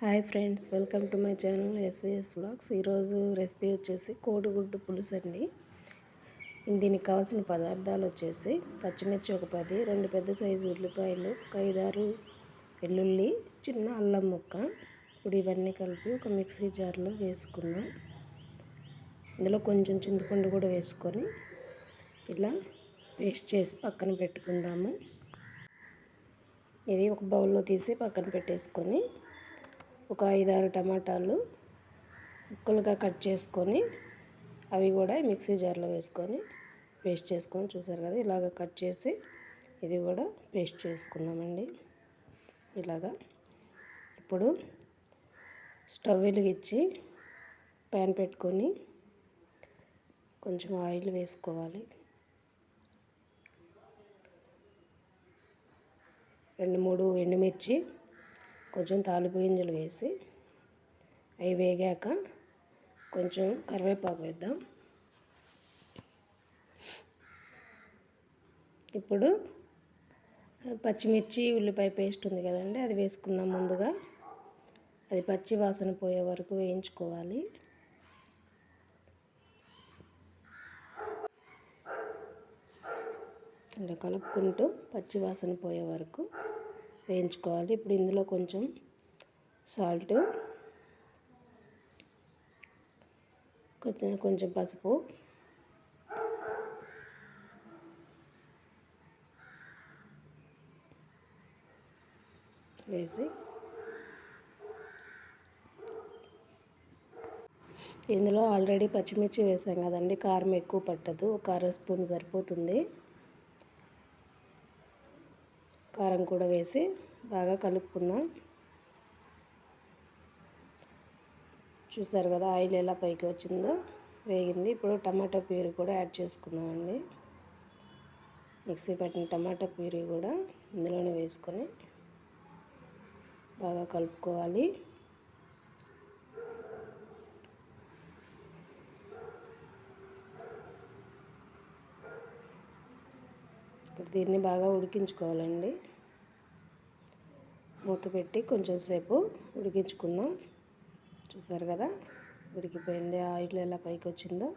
Hi friends welcome to my channel SVS blogs ఈరోజు recipe వచ్చేసి కోడిగుడ్డు పులుసు అండి. దీనికి కావాల్సిన పదార్థాలు వచ్చేసి పచ్చిమిర్చి ఒక పది రెండు పెద్ద సైజు ఉల్లిపాయలు ఒక ఐదారు వెల్లుల్లి చిన్న అల్లం ముక్క. ఇప్పుడు ఇవన్నీ కలిపి ఒక మిక్సీ జార్లో వేసుకున్నాం ఇందులో కొంచెం చింతపండు కూడా వేసుకొని ఇలా పేస్ట్ చేసి పక్కన పెట్టుకుందాము. ఇది ఒక బౌల్లో తీసి పక్కన పెట్టేసుకొని ఒక ఐదారు టమాటాలు ముక్కలుగా కట్ చేసుకొని అవి కూడా మిక్సీ జార్లో వేసుకొని పేస్ట్ చేసుకొని చూసారు కదా ఇలాగ కట్ చేసి ఇది కూడా పేస్ట్ చేసుకున్నామండి ఇలాగా ఇప్పుడు స్టవ్ వెలిగించి ప్యాన్ పెట్టుకొని కొంచెం ఆయిల్ వేసుకోవాలి. రెండు మూడు ఎండుమిర్చి కొంచెం తాలింపు గింజలు వేసి అవి వేగాక కొంచెం కరివేపాకు వేద్దాం. ఇప్పుడు పచ్చిమిర్చి ఉల్లిపాయ పేస్ట్ ఉంది కదండి అది వేసుకుందాం ముందుగా. అది పచ్చి వాసన పోయే వరకు వేయించుకోవాలి. ఇలా కలుపుకుంటూ పచ్చి వాసన పోయే వరకు వేయించుకోవాలి. ఇప్పుడు ఇందులో కొంచెం సాల్ట్ కొంచెం కొంచెం పసుపు వేసి ఇందులో ఆల్రెడీ పచ్చిమిర్చి వేసాం కదండి. కారం ఎక్కువ పట్టదు. ఒక అర స్పూన్ సరిపోతుంది. కారం కూడా వేసి బాగా కలుపుకుందాం. చూసారు కదా ఆయిల్ ఎలా పైకి వచ్చిందో వేగింది. ఇప్పుడు టమాటా ప్యూరీ కూడా యాడ్ చేసుకుందామండి. మిక్సీ పట్టిన టమాటా ప్యూరీ కూడా ఇందులోనే వేసుకొని బాగా కలుపుకోవాలి. ఇప్పుడు దీన్ని బాగా ఉడికించుకోవాలండి. మూత పెట్టి కొంచెం సేపు ఉడికించుకుందాం. చూసారు కదా? ఉడికిపోయింది. ఆయిల్ ఎలా పైకి వచ్చిందో.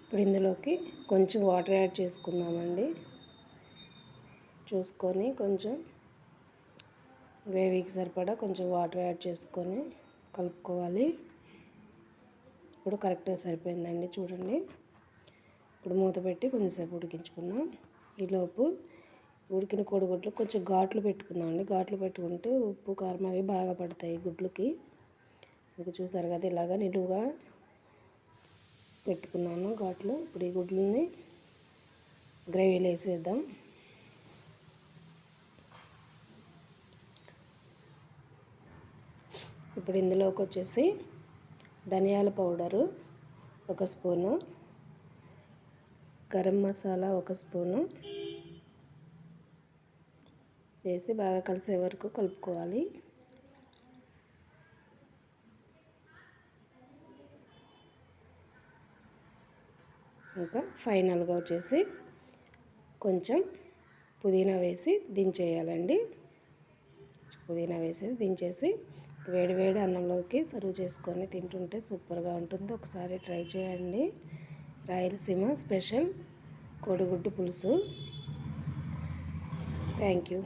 ఇప్పుడు ఇందులోకి కొంచెం వాటర్ యాడ్ చేసుకుందామండి. చూసుకొని కొంచెం గ్రేవీకి సరిపడా కొంచెం వాటర్ యాడ్ చేసుకొని కలుపుకోవాలి. ఇప్పుడు కరెక్ట్గా సరిపోయిందండి చూడండి. ఇప్పుడు మూత పెట్టి కొంచెంసేపు ఉడికించుకుందాం. ఈలోపు ఉడికిన కోడిగుడ్లు కొంచెం ఘాట్లు పెట్టుకుందాం అండి. ఘాట్లు పెట్టుకుంటే ఉప్పు కారం అవి బాగా పడతాయి గుడ్లకి. ఇది చూసారు కదా ఇలాగా నిలువుగా పెట్టుకున్నాను ఘాట్లు. ఇప్పుడు ఈ గుడ్లని గ్రేవీలో వేసేద్దాం. ఇప్పుడు ఇందులోకి వచ్చేసి ధనియాల పౌడరు ఒక స్పూను. గరం మసాలా ఒక స్పూను. వేసి బాగా కలిసే వరకు కలుపుకోవాలి. ఇంకా ఫైనల్గా వచ్చేసి కొంచెం పుదీనా వేసి దించేయాలండి. పుదీనా వేసేసి దించేసి వేడి వేడి అన్నంలోకి సర్వ్ చేసుకొని తింటుంటే సూపర్గా ఉంటుంది. ఒకసారి ట్రై చేయండి. రాయలసీమ స్పెషల్ కోడిగుడ్డు పులుసు. Thank you.